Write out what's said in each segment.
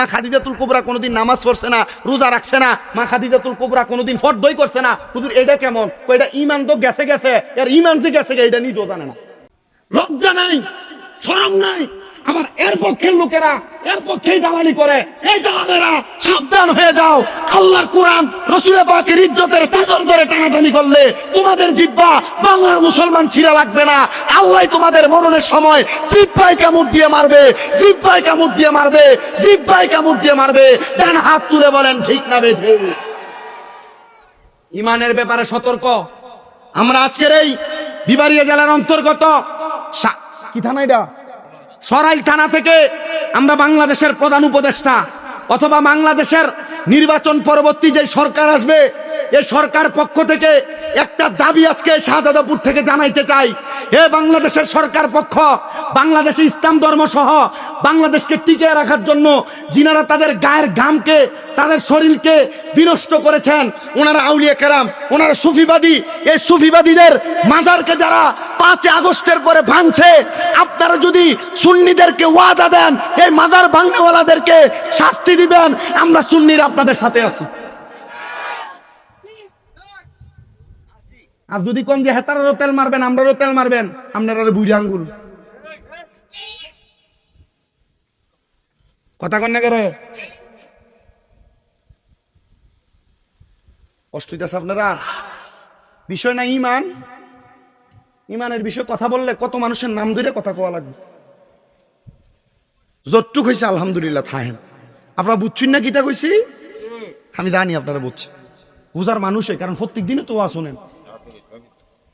মা খাদিজাতুল কুবরা কোনোদিন নামাজ পড়ছে না, রোজা রাখছে না, মা খাদিজাতুল কুবরা কোনোদিন ফর্দই করছে না। হুজুর, এটা কেমন? এটা ইমান তো গেছে গেছে, এর ইমান যে গেছে এটা নিজেও জানে না। লজ্জা নাই, শরম নাই। আবার এর পক্ষের লোকেরা এর পক্ষেই দালালি করে। এই দালালেরা সাবধান হয়ে যাও। আল্লাহর কোরআন রসুলের পাকের ইজ্জতের চাদর ধরে টানাটানি করলে তোমাদের জিব্বা বাংলার মুসলমান ছিঁড়া লাগবে না। আল্লাহ তোমাদের মরণের সময় জিব্বাই কামড় দিয়ে মারবে জিব্বাই কামড় দিয়ে মারবে জিব্বাই কামড় দিয়ে মারবে। ডান হাত তুলে বলেন, ঠিক না বেঠে? ইমানের ব্যাপারে সতর্ক। আমরা আজকের এই বিবাড়িয়া জেলার অন্তর্গত কি থানা এটা? সরাইল থানা থেকে আমরা বাংলাদেশের প্রধান উপদেষ্টা অথবা বাংলাদেশের নির্বাচন পরবর্তী যে সরকার আসবে এ সরকার পক্ষ থেকে একটা দাবি আজকে শাহজাদাপুর থেকে জানাইতে চাই। এ বাংলাদেশের সরকার পক্ষ, বাংলাদেশে ইসলাম ধর্ম সহ বাংলাদেশকে টিকে রাখার জন্য যিনারা তাদের গায়ের ঘামকে, তাদের শরীরকে বিনষ্ট করেছেন, ওনারা আউলিয়া কেরাম, ওনারা সুফিবাদী। এই সুফিবাদীদের মাজারকে যারা পাঁচ আগস্টের পরে ভাঙছে, আপনারা যদি সুন্নিদেরকে ওয়াদা দেন, এই মাজার ভাঙনেওয়ালাদেরকে শাস্তি দিবেন, আমরা সুন্নিরা আপনাদের সাথে আছি। আর যদি কোন যে হেতারারও তেল মারবেন, আমরারও তেল মারবেন আপনারা বুড়ি আঙ্গুল কথা কন না করে? কষ্ট হইতেছে আপনারা? বিষয় না ইমান? ইমানের বিষয়ে কথা বললে কত মানুষের নাম ধরে কথা কোয়া লাগবে? যতটুক হয়েছে আলহামদুলিল্লাহ থাহেন আপনারা বুঝছেন না কিতা কইছি? আমি জানি আপনারা বুঝছেন। বুঝার মানুষে কারণ প্রত্যেক দিনে তো শোনেন।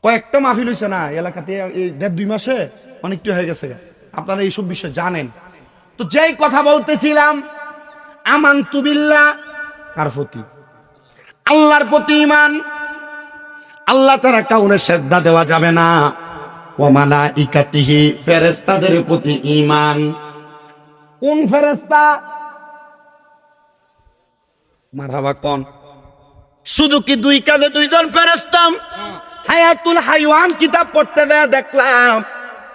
কয়েকটা মাহফিল হয়েছে না, এলাকাতে এই দেড় দুই মাসে অনেকটা হয়ে গেছে। আপনারা এইসব বিষয় জানেন। তো যেই কথা বলতেছিলাম আমান তুবিল্লা কার প্রতি? আল্লাহর প্রতি ইমান আল্লাহ তারা কাউনে শ্রদ্ধা দেওয়া যাবে না। ওমালা ইকাতিহি ফেরেস্তাদের প্রতি ইমান কোন ফেরেস্তা মারহাবা কোন? শুধু কি দুই কাঁধে দুইজন ফেরেস্তাম হায়াতুল হাইওয়ান কিতাব পড়তে দেয়া দেখলাম।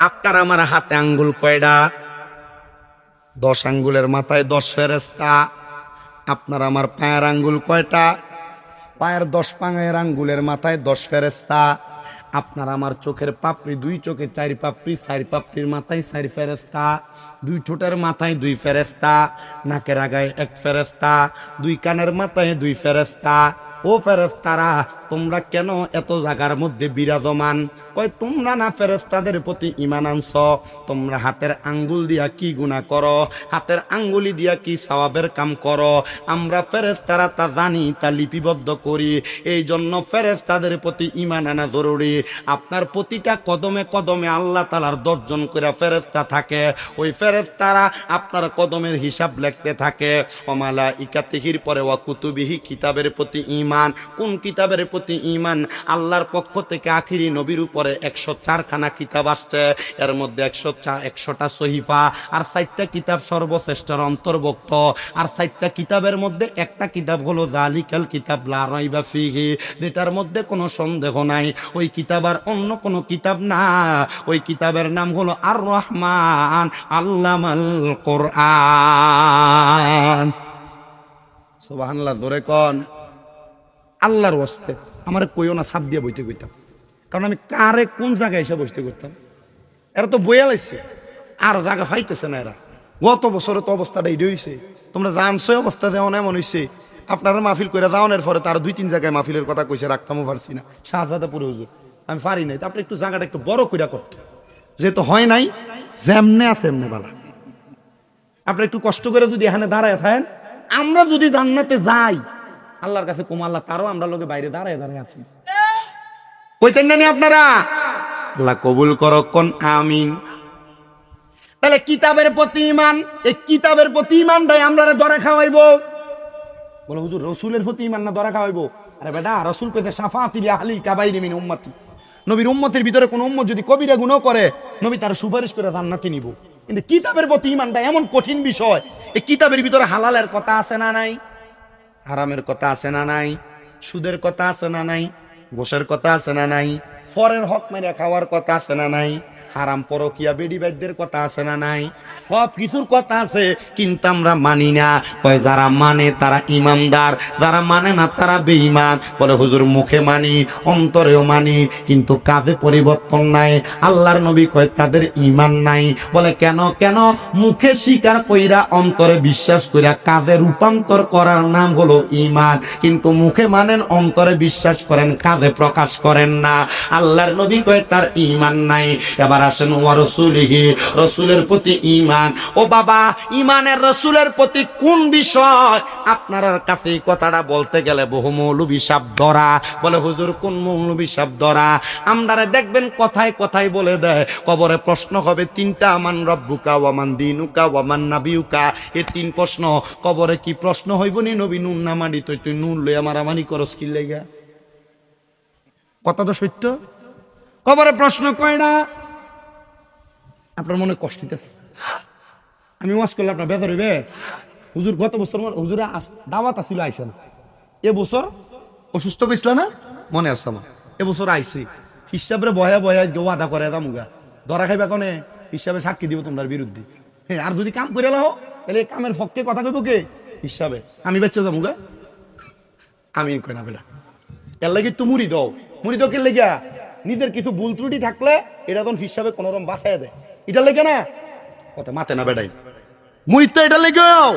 আপনার আমার হাতে আঙ্গুল কয়ডা? দশ আঙ্গুলের মাথায় দশ ফেরেস্তা আপনার আমার পায়ের আঙ্গুল কয়টা? পায়ের দশ পাঙের আঙ্গুলের মাথায় দশ ফেরেস্তা আপনার আমার চোখের পাপড়ি দুই চোখে, চারি পাপড়ি, চারি পাপড়ির মাথায় চারি ফেরেস্তা দুই ঠোঁটের মাথায় দুই ফেরেস্তা নাকের আগায় এক ফেরেস্তা দুই কানের মাথায় দুই ফেরেস্তা ও ফেরেস্তারা তোমরা কেন এত জায়গার মধ্যে বিরাজমান? কয়, তোমরা না ফেরেস্তাদের প্রতি ইমান আনছ? তোমরা হাতের আঙ্গুল দিয়া কি গুণা করো? হাতের আঙ্গুলি দিয়া কি সওয়াবের কাম করো? আমরা ফেরেস্তারা তা জানি, তা লিপিবদ্ধ করি। এই জন্য ফেরেস্তাদের প্রতি ইমান আনা জরুরি। আপনার প্রতিটা কদমে কদমে আল্লাহ তালার দশজন করে ফেরেস্তা থাকে। ওই ফেরেস্তারা আপনার কদমের হিসাব লিখতে থাকে। অমালা ইকাতিহির পরে ওয়া কুতুবিহি কিতাবের প্রতি ইমান কোন কিতাবের প্রতি ইমান আল্লাহর পক্ষ থেকে আখিরি নবীর উপরে একশো চারখানা কিতাব আসছে। এর মধ্যে একশো একশোটা সহিফা আর ষাটটা কিতাব সর্বশ্রেষ্ঠর অন্তর্ভুক্ত। আর ষাটটা কিতাবের মধ্যে একটা কিতাব হলো জালিকাল কিতাব, লা রাইবা ফিহি, যেটার মধ্যে কোনো সন্দেহ নাই। ওই কিতাব আর অন্য কোনো কিতাব না। ওই কিতাবের নাম হলো আর রহমান আল্লামাল কোরআন। সুবহানাল্লাহ, ধরে কন। আল্লাহর ওয়াস্তে। আমার কইও না সাপ দিয়ে বইতে কইতাম। কারণ আমি কারে কোন জায়গায় এসে বসতে করতাম? এরা তো বইয়া লাগছে আর জায়গা ফাইতেছে না এরা। গত বছরে তো অবস্থাটা এই হয়েছে তোমরা জানছো অবস্থা যেমন এমন হয়েছে আপনারা মাহফিল করে যাওয়ানোর পরে তার দুই তিন জায়গায় মাহফিলের কথা কইছে, রাখতামও পারছি না। শাহজাদাপুরে হুজুর, আমি পারি নাই। তারপরে একটু জায়গাটা একটু বড় কইরা করতে। যেহেতু হয় নাই, যেমনে আছে এমনে বালা। আপনি একটু কষ্ট করে যদি এখানে দাঁড়ায় থাকেন, আমরা যদি জান্নাতে যাই আল্লাহর কাছে কুম আল্লাহ তারও আমরা লোকে বাইরে দাঁড়ায় দাঁড়ায় আছি। কইতেন না নি আপনারা? আল্লাহ কবুল করো কোন আমিন। তাহলে কিতাবের প্রতি ইমান এই কিতাবের প্রতি ইমানটাই আমরা ধরে খাওয়াইবো। বলে হুজুর রসুলের প্রতি ইমান না ধরে খাওয়াইবো? আরে বেটা রসুল কইতে সাফাতিল আহলিল কাবাইরি মিন উম্মতি। নবীর উম্মতের ভিতরে কোন উম্মত যদি কবিরা গুণ করে নবী তার সুপারিশ করে জান্নাতে নিব। কিন্তু কিতাবের প্রতি ইমানটা এমন কঠিন বিষয় এই কিতাবের ভিতরে হালালের কথা আছে না নাই? হারামের কথা আছে না নাই, সুদের কথা আছে না নাই, গোসের কথা আছে না নাই, ফরের হক মেরে খাওয়ার কথা আছে না নাই হারাম পরকিয়া, বেডি বাইদের কথা আছে না নাই? সব কিছুর কথা আছে, কিন্তু আমরা মানি না। কয় যারা মানে তারা ইমানদার। যারা মানে না, তারা বেঈমান। বলে হুজুর, মুখে মানি, অন্তরেও মানি, কিন্তু কাজে পরিবর্তন নাই। আল্লাহর নবী কয়, তাদের ইমান নাই। বলে, কেন কেন? মুখে স্বীকার কইরা অন্তরে বিশ্বাস কইরা কাজে রূপান্তর করার নাম হলো ইমান কিন্তু মুখে মানেন, অন্তরে বিশ্বাস করেন, কাজে প্রকাশ করেন না। আল্লাহর নবী কয়, তার ইমান নাই। এবার আসেন ও রসুলিহি, রসুলের প্রতি ইমান ও বাবা ইমানের রসুলের প্রতি কোন বিষয়? আপনার কাছে কথাটা বলতে গেলে বহু মৌলবী সাপ ধরা। বলে, হুজুর, কোন মৌলবী সাপ ধরা? আমরা দেখবেন, কথায় কথায় বলে দেয়, কবরে প্রশ্ন হবে, তিনটা আমান রব্বুকা ওয়ামান দিনুকা ওয়ামান নাবিউকা এই তিন প্রশ্ন, কবরে কি প্রশ্ন হইব নি নবী নুন না মানি? তুই তুই নুন লই আমার আমানি করস কি লেগা? কথা তো সত্য? কবরে প্রশ্ন কয়টা আপনার মনে কষ্ট দিতেছে আমি ওয়াজ করলে আপনার বেতর হইবে। হুজুর গত বছর আমার হুজুরে দাওয়াত আসিল আইসেন। এ বছর অসুস্থ কইছিল না? মনে আছে আমার। এ বছর আইসি। হিসাবে বয়া বয়া কেউ আদা করে দাম দামুগা ধরা খাইবা কনে? হিসাবে সাক্ষী দিব তোমার বিরুদ্ধে। হ্যাঁ আর যদি কাম করে লাও তাহলে কামের পক্ষে কথা কইব কে? হিসাবে। আমি বেঁচে যামুগা আমি কই না বেটা। এর লাগি তো মুড়ি দাও। মুড়ি দাও কে লেগা? নিজের কিছু ভুল ত্রুটি থাকলে এটা তখন হিসাবে কোন রকম বাঁচাই দেয়। এটা লেগে না? কথা মাতে না বেটাই। মুড়ি তো এটা লেগেও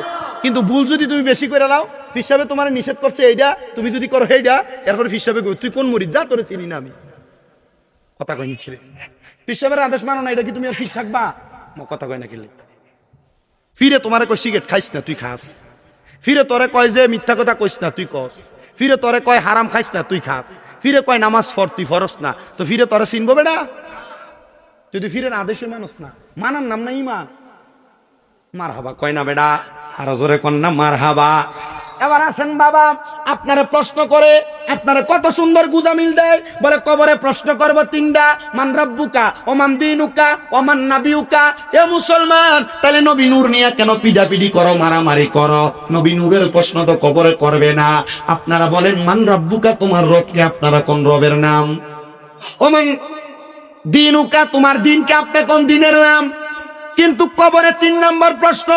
কিন্তু ভুল যদি তুমি বেশি করে লাও হিসাবে তোমার নিষেধ করছে এইটা তুমি যদি করো সেইটা এরপরে হিসাবে তুই কোন মুড়ি যা তোরে চিনি না আমি। কথা কইনি ছেলে হিসাবের আদেশ মানো না, এটা কি তুমি আর ঠিক থাকবা? মই কথা কই না কেলে ফিরে তোমারে কই সিগারেট খাইস না, তুই খাস। ফিরে তোরে কয় যে, মিথ্যা কথা কইস না, তুই কস। ফিরে তোরে কয়, হারাম খাইস না, তুই খাস। ফিরে কয়, নামাজ ফর তুই ফরস না। তো ফিরে তোরে চিনবো বেটা? যদি ফিরের আদেশের মানুষ না, মানার নাম না ইমান মার হাবা কয় না বেটা আর জোরে কন না মার হাবা এবার আসেন বাবা, আপনারা প্রশ্ন করে, আপনারা কত সুন্দর গুদামিল দেয়, বলে কবরে প্রশ্ন করব তিনটা, মান রাব্বুকা, ওমান দিনুকা, ওমান নাবিউকা। এ মুসলমান, তাহলে নবী নূর নিয়ে কেন পিডাপিডি করো, মারামারি করো? নবী নূরের প্রশ্ন তো কবরে করবে না। আপনারা বলেন, মান রাব্বুকা, তোমার রবকে আপনারা কোন রবের নাম? ওমান দিনুকা, তোমার দিনকে আপনি কোন দিনের নাম? কিন্তু কবরে তিন নম্বর প্রশ্ন,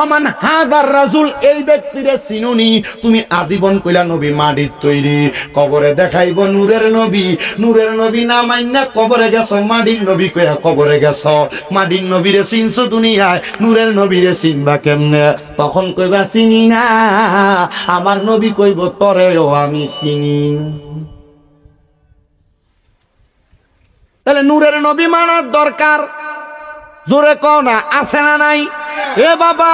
ওমান হাজার রাজুল, এই ব্যক্তিরে চিনুনি তুমি আজীবন কইলা নবী মাটির তৈরি। কবরে দেখাইব নূরের নবী নূরের নবী না মাইনা কবরে গেছ, মাটির নবী কইয়া কবরে গেছ। মাটির নবীরে চিনছো দুনিয়ায়, নূরের নবীরে চিনবা কেমনে? তখন কইবা, চিনি না, আমার নবী কইব, তরেও আমি চিনি। তাহলে নূরের নবী মানার দরকার। জোরে কও না আছে না নাই? এ বাবা,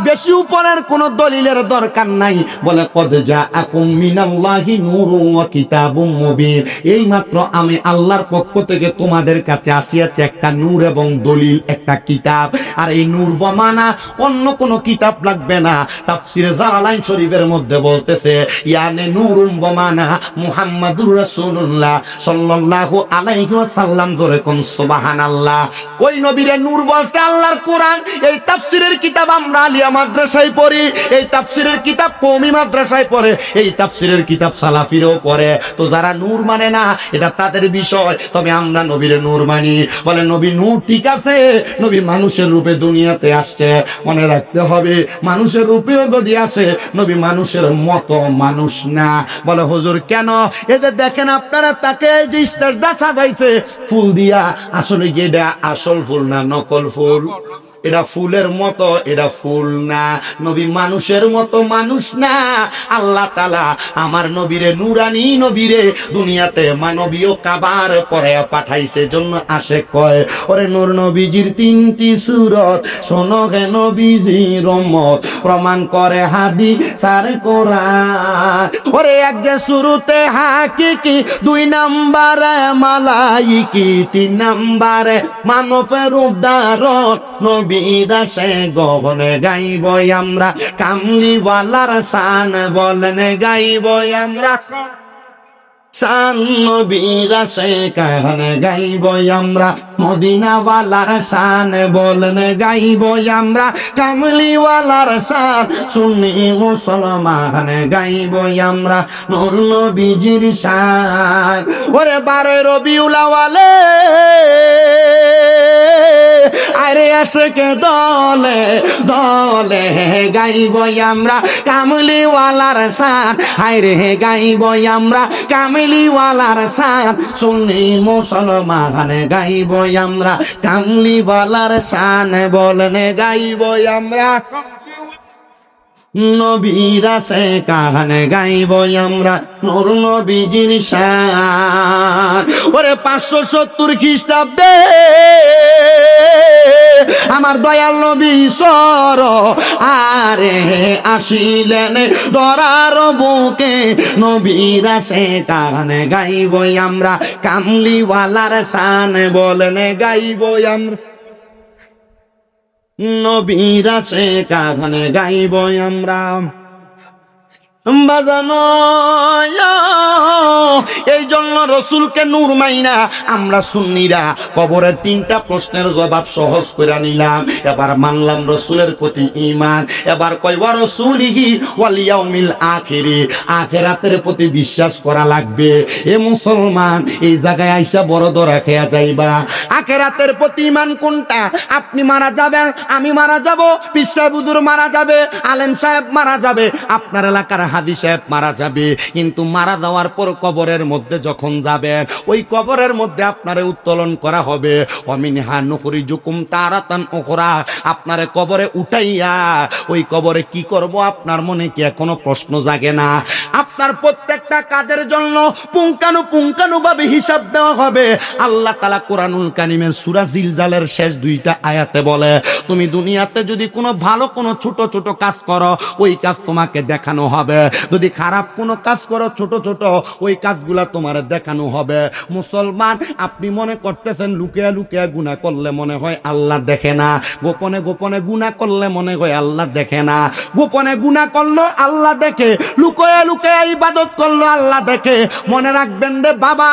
বেশি উপরের কোন দলিলের দরকার নাই। বলে, কদ যা আকুম মিনাল্লাহি নূরুন ওয়া কিতাবুম মুবিন। এই মাত্র আমি আল্লাহর পক্ষ থেকে তোমাদের কাছে আসিয়াছে একটা নূর এবং দলিল, একটা কিতাব। আর এই নূর বমানা অন্য কোন কিতাব লাগবে না। তাফসিরে জালালাইন শরীফের মধ্যে বলতেছে, ইয়ানে নূরুম বমানা মুহাম্মাদুর রাসূলুল্লাহ সাল্লাল্লাহু আলাইহি ওয়াসাল্লাম। জোরে কোন সুবহানাল্লাহ। ওই নবীরে নূর বলতে আল্লাহর কোরআন? এই তাফসিরের কিতাব আমরা আলিয়া মাদ্রাসায় পড়ি, এই তাফসিরের কিতাব কওমি মাদ্রাসায় পড়ে, এই তাফসিরের কিতাব সালাফিরও পড়ে। তো যারা নূর মানে না, এটা তাদের বিষয়। তবে আমরা নবীর নূর মানি। বলে, নবী নূর ঠিক আছে, নবী মানুষের রূপে দুনিয়াতে আসছে, মনে রাখতে হবে, মানুষের রূপেও যদি আসে, নবী মানুষের মতো মানুষ না। বলে, হুজুর, কেন? এই যে দেখেন আপনারা তাকে যে স্টেজটা সাজাইছে, ফুল দিয়া, আসলে এটা আসল ফুল না নকল ফুল? এটা ফুলের মতো এটা ফুল না, নবী মানুষের মতো মানুষ না। আল্লাহ তালা আমার নবীরে নুরানি নবীরে দুনিয়াতে মানবীয় কাবার পরে পাঠাইছে, জন্য আসে কয়, ওরে নূর নবীজির তিনটি সুরত, শোনো হে নবীজি রমত প্রমাণ করে হাদি সার কোরআন। ওরে এক যে শুরুতে হাকিকি, দুই নাম্বারে মালাইকি, তিন নাম্বারে মানবের উদ্ধারণ নবীর সে গগনে গাইব আমরা, কামলিওয়ালার শান বলেন গাইব আমরা। শান নবীর সে কানে গাইব আমরা, মদিনাওয়ালার শান বলন গাইব আমরা। কামলিওয়ালার শান ওরে আরে আশকে দলে দলে গাইব আমরা কামলিওয়ালার শান হায়রে গাইব আমরা কামলিওয়ালার শান সুন্নি মুসলমান, গাইব আমরা কামলিওয়ালার সান বলনে, গাইব আমরা। নবীরা সে কাহানে গাইব আমরা নূর নবীজির শান। ওরে পাঁচশো সত্তর খ্রিস্টাব্দে আমার দয়াল নবী সর আরে আসিলেন ধরার বুকে। নবীরা সে কাহানে গাইব আমরা, কামলিওয়ালার শান বলেন গাইব আমরা। নবীরা সে কারণে গাইব আমরা। এই জন্য রসুলকে নূর মাইনা আমরা সুন্নিরা কবরের তিনটা প্রশ্নের জবাব সহজ করে নিলাম এবার মানলাম রসুলের প্রতি ইমান এবার কয়বার রসুলিহি ওয়ালিয়াউমিল আখিরি আখেরাতের প্রতি বিশ্বাস করা লাগবে এ মুসলমান এই জায়গায় আইসা বড় দরা খেয়া যাইবা আখেরাতের প্রতি ইমান কোনটা আপনি মারা যাবেন আমি মারা যাব পিসাবুদুর মারা যাবে আলেম সাহেব মারা যাবে আপনার এলাকার হাদি সাহেব মারা যাবে। কিন্তু মারা দেওয়ার পর কবরের মধ্যে যখন যাবেন ওই কবরের মধ্যে আপনারে উত্তোলন করা হবে। অমিন হা নুখরি জুকুম তারাতান ওখরা আপনারে কবরে উঠাইয়া ওই কবরে কি করব আপনার মনে কি এখনও প্রশ্ন জাগে না? আপনার প্রত্যেকটা কাজের জন্য পুঙ্কানু পুঙ্কানু ভাবে হিসাব দেওয়া হবে। আল্লাহ তালা কোরআনুল কানিমের সুরা জিলজালের শেষ দুইটা আয়াতে বলে, তুমি দুনিয়াতে যদি কোনো ভালো কোনো ছোট ছোট কাজ করো, ওই কাজ তোমাকে দেখানো হবে। যদি খারাপ কোনো কাজ করো, ছোট ছোট, ওই কাজগুলা তোমার দেখানো হবে। মুসলমান, আপনি মনে করতেছেন লুকিয়া লুকিয়া গুণা করলে মনে হয় আল্লাহ দেখে না। গোপনে গোপনে গুণা করলে মনে হয় আল্লাহ দেখে না। গোপনে গুণা করল, আল্লাহ দেখে। লুকোয়া লুকোয়া ইবাদত করল, আল্লাহ দেখে। মনে রাখবেন রে বাবা,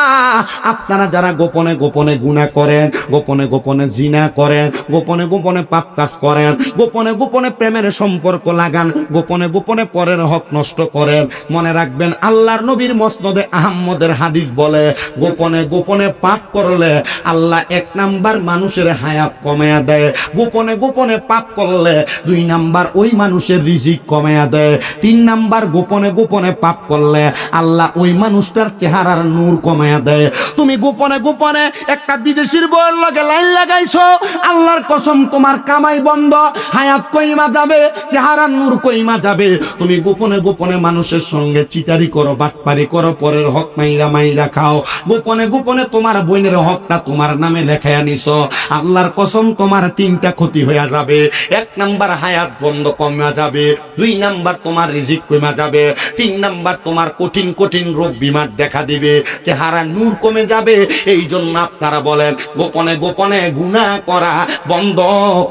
আপনারা যারা গোপনে গোপনে গুণা করেন, গোপনে গোপনে জিনা করেন, গোপনে গোপনে পাপ কাজ করেন, গোপনে গোপনে প্রেমের সম্পর্ক লাগান, গোপনে গোপনে পরের হক নষ্ট করেন, মনে রাখবেন আল্লাহর নবীর মসনদে আহম্মদের হাদিস বলে, গোপনে গোপনে পাপ করলে আল্লাহ এক নাম্বার মানুষের হায়াত কমায়া দেয়, গোপনে গোপনে পাপ করলে দুই নাম্বার ওই মানুষের রিজিক কমায়া দেয়, তিন নাম্বার গোপনে গোপনে পাপ করলে আল্লাহ ওই মানুষটার চেহারার নূর কমায়া দেয়। তুমি গোপনে গোপনে একটা বিদেশির বইয়ের লগে লাইন লাগাইছো, আল্লাহর কসম তোমার কামাই বন্ধ, হায়াত কইমা যাবে, চেহারার নূর কইমা যাবে। তুমি গোপনে গোপনে মানুষের সঙ্গে চিটারি করো, বাটপারি করো, পরের হক মাইরা মাইরা খাও। গোপনে গোপনে তোমার বোনের হকটা তোমার নামে লেখায় নিছো। আল্লাহর কসম, তোমার তিনটা ক্ষতি হয়ে যাবে। এক নাম্বার হায়াত বন্ধ কমা যাবে। দুই নাম্বার তোমার রিজিক কমা যাবে। তিন নাম্বার তোমার কঠিন কঠিন রোগ বিমার দেখা দিবে। চেহারা নূর কমে যাবে। এই জন্য আপনারা বলেন, গোপনে গোপনে গুনাহ করা, বন্ধ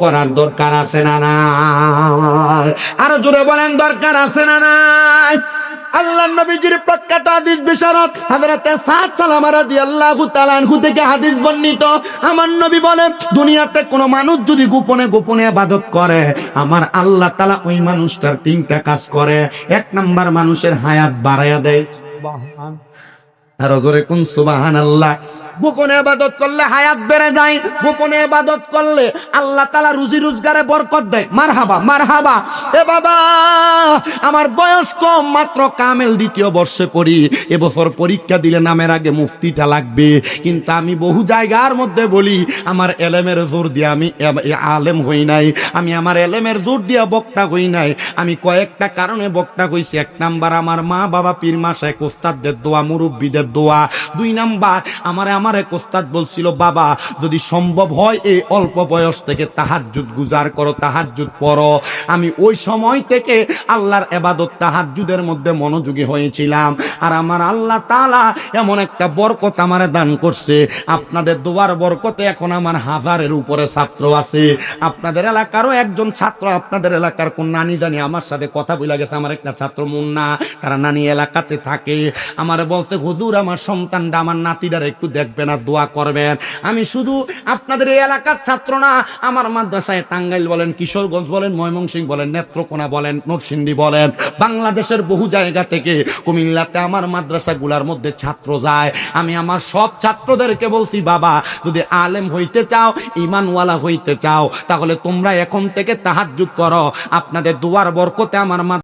করার দরকার আছে না না আরও জোরে বলেন, দরকার আছে না না আল্লাহ নবীজির প্রখ্যাত থেকে হাদিস বর্ণিত। আমার নবী বলে দুনিয়াতে কোনো মানুষ যদি গোপনে গোপনে ইবাদত করে, আমার আল্লাহ তাআলা ওই মানুষটার তিনটা কাজ করে। এক নাম্বার মানুষের হায়াত বাড়ায়া দেয়। যায় আল্লাহ তালা রুজি দেয়। আমার বয়স কম, মাত্র কামেল দ্বিতীয় বর্ষে পরীক্ষা দিলে নামের আগে মুফতিটা লাগবে। কিন্তু আমি বহু জায়গার মধ্যে বলি, আমার এলেমের জোর দিয়ে আমি আলেম হই নাই। আমি আমার এলেমের জোর দিয়া বক্তা হই নাই। আমি কয়েকটা কারণে বক্তা হইছি। এক নাম্বার, আমার মা বাবা পীর মাসে কোস্তাদদের দোয়া মুরব্বীদের দোয়া। দুই নাম্বার, আমারে আমার এক ওস্তাদ বলছিল, বাবা, যদি সম্ভব হয় এই অল্প বয়স থেকে তাহাজ্জুদ গুজার করো, তাহাজ্জুদ পড়ো। আমি ওই সময় থেকে আল্লাহর এবাদত তাহাজ্জুদের মধ্যে মনোযোগী হয়েছিলাম। আর আমার আল্লাহ তালা এমন একটা বরকত আমারে দান করছে। আপনাদের দোয়ার বরকতে এখন আমার হাজারের উপরে ছাত্র আছে। আপনাদের এলাকারও একজন ছাত্র, আপনাদের এলাকার কোন নানি জানি আমার সাথে কথা বলে গেছে। আমার একটা ছাত্র মুন্না, তারা নানি এলাকাতে থাকে। আমার বলছে, হুজুর আমার সন্তানটা আমার নাতিটার একটু দেখবেন আর দোয়া করবেন। আমি শুধু আপনাদের এই এলাকার ছাত্র না, আমার মাদ্রাসায় টাঙ্গাইল বলেন, কিশোরগঞ্জ বলেন, ময়মনসিংহ বলেন, নেত্রকোনা বলেন, নরসিংদী বলেন, বাংলাদেশের বহু জায়গা থেকে কুমিল্লাতে আমার মাদ্রাসাগুলার মধ্যে ছাত্র যায়। আমি আমার সব ছাত্রদেরকে বলছি, বাবা, যদি আলেম হইতে চাও, ইমানওয়ালা হইতে চাও, তাহলে তোমরা এখন থেকে তাহাজ্জুদ করো। আপনাদের দুয়ার বরকতে আমার